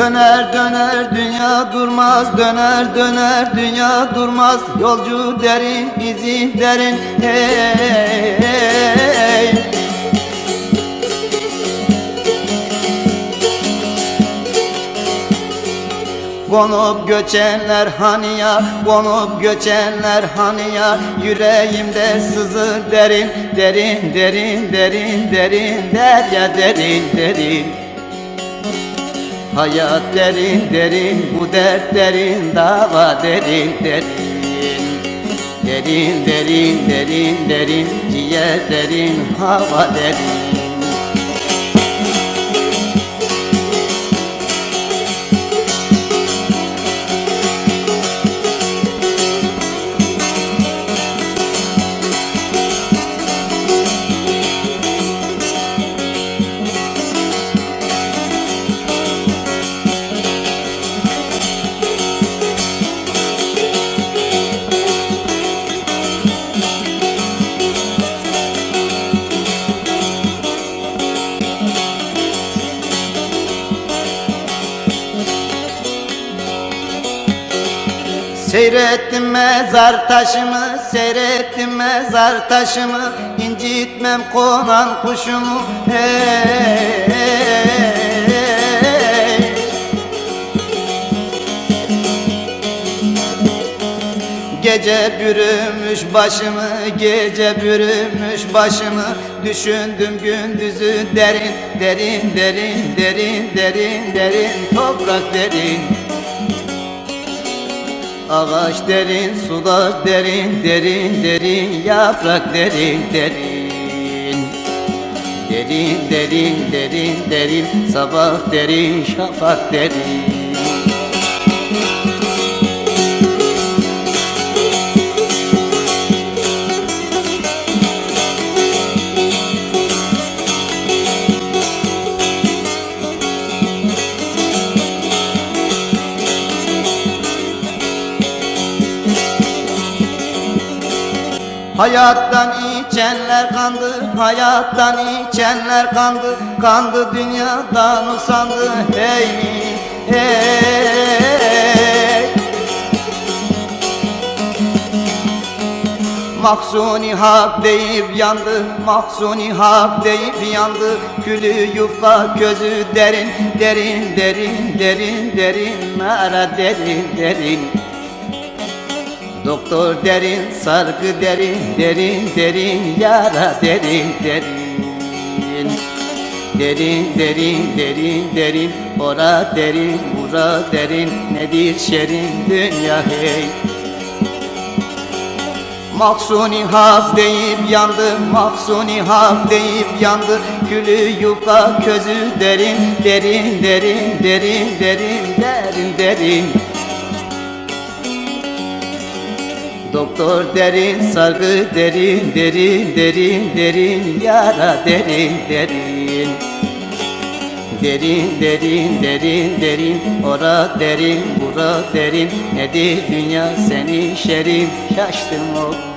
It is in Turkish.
Döner döner dünya durmaz. Döner döner dünya durmaz. Yolcu derin bizi derin. Hey, hey. Konup göçenler hani ya Konup göçenler hani ya Yüreğimde sızır derin Derin derin derin derin. Derya derin derin Hayat derin derin Bu dert derin Dava derin derin. Derin derin derin derin Ciğer derin Hava derin Seyrettim mezar taşımı, seyrettim mezar taşımı. İncitmem konan kuşumu. Hey, hey. Gece bürümüş başımı, gece bürümüş başımı. Düşündüm gündüzü derin, derin, derin, derin, derin, derin. Toprak derin Ağaç derin, sular derin, derin, derin, yaprak derin, derin. Derin, derin, derin, derin, sabah derin, şafak derin. Hayattan içenler kandı, hayattan içenler kandı, kandı dünyadan usandı, hey hey. Mahsuni hak deyip yandı, mahsuni hak deyip yandı. Külü yufka gözü derin, derin, derin, derin, derin Mara derin, derin Doktor derin, sargı derin, derin, derin, yara derin, derin. Derin, derin, derin, derin, ora derin, bura derin, nedir şerin dünya hey. Mahsuni hak deyip yandı, mahsuni hak deyip yandı Külü yufka közü derin, derin, derin, derin, derin, derin, derin Doktor derin, sargı derin, derin, derin, derin, yara derin, derin. Derin, derin, derin, derin, ora derin, bura derin, nedir dünya senin şerin, şaştım o